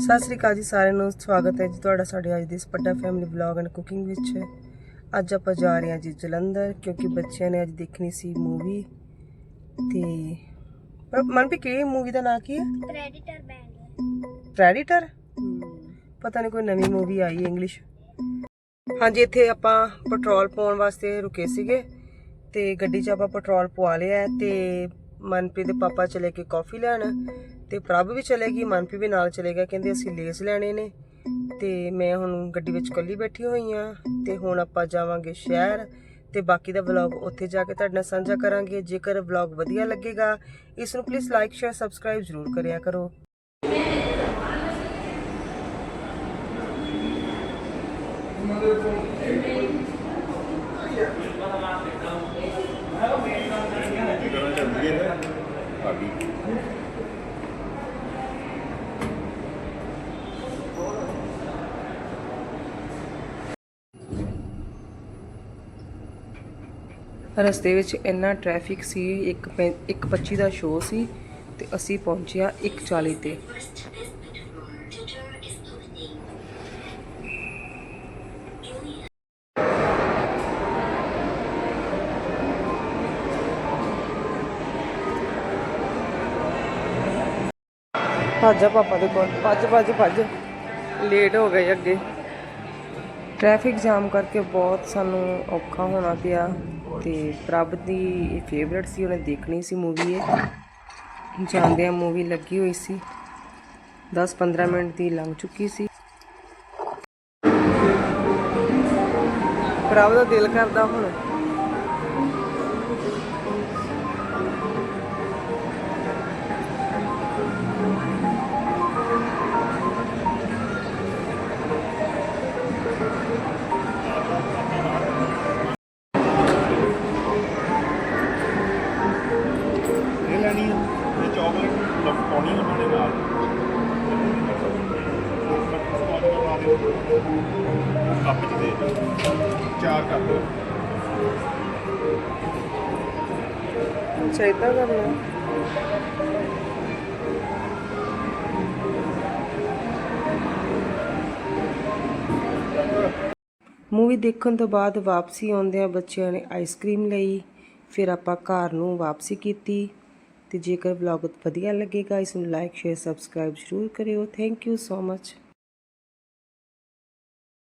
ਸਤਿ ਸ੍ਰੀ ਅਕਾਲ ਜੀ ਸਾਰਿਆਂ ਨੂੰ ਸਵਾਗਤ ਹੈ ਜੀ ਤੁਹਾਡਾ ਸਾਡੇ ਅੱਜ ਦੇ ਇਸ Padda family vlog and cooking ਵਿੱਚ। ਅੱਜ ਆਪਾਂ ਜਾ ਰਹੇ ਹਾਂ ਜੀ ਜਲੰਧਰ ਕਿਉਂਕਿ ਬੱਚਿਆਂ ਨੇ ਅੱਜ ਦੇਖਣੀ ਸੀ ਮੂਵੀ ਤੇ ਮਨਪੀ ਕਿਹੜੀ ਮੂਵੀ ਦਾ ਨਾਂ ਕੀ ਹੈ? ਪ੍ਰੈਡੀਟਰ ਬੈਂਡ ਪ੍ਰੈਡੀਟਰ ਪਤਾ ਨਹੀਂ ਕੋਈ ਨਵੀਂ ਮੂਵੀ ਆਈ ਇੰਗਲਿਸ਼ ਹਾਂਜੀ ਇੱਥੇ ਆਪਾਂ ਪੈਟਰੋਲ ਪਾਉਣ ਵਾਸਤੇ ਰੁਕੇ ਸੀਗੇ ਤੇ ਗੱਡੀ 'ਚ ਆਪਾਂ ਪੈਟਰੋਲ ਪਵਾ ਲਿਆ ਤੇ ਮਨਪ੍ਰੀਤ ਦੇ ਪਾਪਾ ਚਲੇ ਗਏ ਕਾਫੀ ਲੈਣ। ਤੇ ਪ੍ਰਭ ਵੀ ਚਲੇਗੀ ਮਨਪ੍ਰੀਤ ਵੀ ਨਾਲ ਚਲੇਗਾ ਕਹਿੰਦੇ ਅਸੀਂ ਲੇਸ ਲੈਣੇ ਨੇ। ਤੇ ਮੈਂ ਹੁਣ ਗੱਡੀ ਵਿੱਚ ਇਕੱਲੀ ਬੈਠੀ ਹੋਈ ਆ ਤੇ ਹੁਣ ਆਪਾਂ ਜਾਵਾਂਗੇ ਸ਼ਹਿਰ ਤੇ ਬਾਕੀ ਦਾ ਵਲੌਗ ਉੱਥੇ ਜਾ ਕੇ ਤੁਹਾਡੇ ਨਾਲ ਸਾਂਝਾ ਕਰਾਂਗੇ। ਜੇਕਰ ਵਲੌਗ ਵਧੀਆ ਲੱਗੇਗਾ, ਇਸ ਨੂੰ ਪਲੀਜ਼ ਲਾਈਕ ਸ਼ੇਅਰ ਸਬਸਕ੍ਰਾਈਬ ਜ਼ਰੂਰ ਕਰਿਆ ਕਰੋ। ਗਾਣਾ ਚੱਲਦੀ ਹੈ ਆ ਗਈ ਰਸਤੇ ਵਿੱਚ ਇੰਨਾ ਟ੍ਰੈਫਿਕ ਸੀ ਇੱਕ ਪੈ- ਇੱਕ 25 ਦਾ ਸ਼ੋਅ ਸੀ ਤੇ ਅਸੀਂ ਪਹੁੰਚਿਆ 1:40 ਤੇ। ਭੱਜ ਜਾ ਪਾਪਾ ਦੇ ਕੋਲ। ਭੱਜ ਭੱਜ ਭੱਜ। ਲੇਟ ਹੋ ਗਏ ਅੱਗੇ। ਟ੍ਰੈਫਿਕ ਜਾਮ ਕਰਕੇ ਬਹੁਤ ਸਾਨੂੰ ਔਖਾ ਹੋਣਾ ਪਿਆ ਤੇ ਪ੍ਰਭ ਦੀ ਫੇਵਰਿਟ ਸੀ, ਉਹਨੇ ਦੇਖਣੀ ਸੀ ਮੂਵੀ ਇਹ। ਜਾਂਦਿਆਂ ਮੂਵੀ ਲੱਗੀ ਹੋਈ ਸੀ। 10-15 ਮਿੰਟ ਦੀ ਲੰਘ ਚੁੱਕੀ ਸੀ। ਪ੍ਰਭ ਦਾ ਦਿਲ ਕਰਦਾ ਹੁਣ। ਚਾਕਲੇਟ ਲਫ ਉਹਨਾਂ ਦੇ ਨਾਲ। ਕੱਪ ਚ ਦੇ ਚਾਰ ਕੱਪ। ਚਾਹੀਦਾ ਕਰਨਾ। ਮੂਵੀ ਦੇਖਣ ਤੋਂ ਬਾਅਦ ਵਾਪਸੀ ਆਉਂਦਿਆਂ ਬੱਚਿਆਂ ਨੇ ਆਈਸਕ੍ਰੀਮ ਲਈ, ਫਿਰ ਆਪਾਂ ਘਰ ਨੂੰ ਵਾਪਸੀ ਕੀਤੀ। ਤੇ ਜੇਕਰ ਵਲੌਗ ਵਧੀਆ ਲੱਗੇਗਾ, ਇਸ ਨੂੰ ਲਾਈਕ ਸ਼ੇਅਰ ਸਬਸਕ੍ਰਾਈਬ ਜ਼ਰੂਰ ਕਰਿਓ। Thank you so much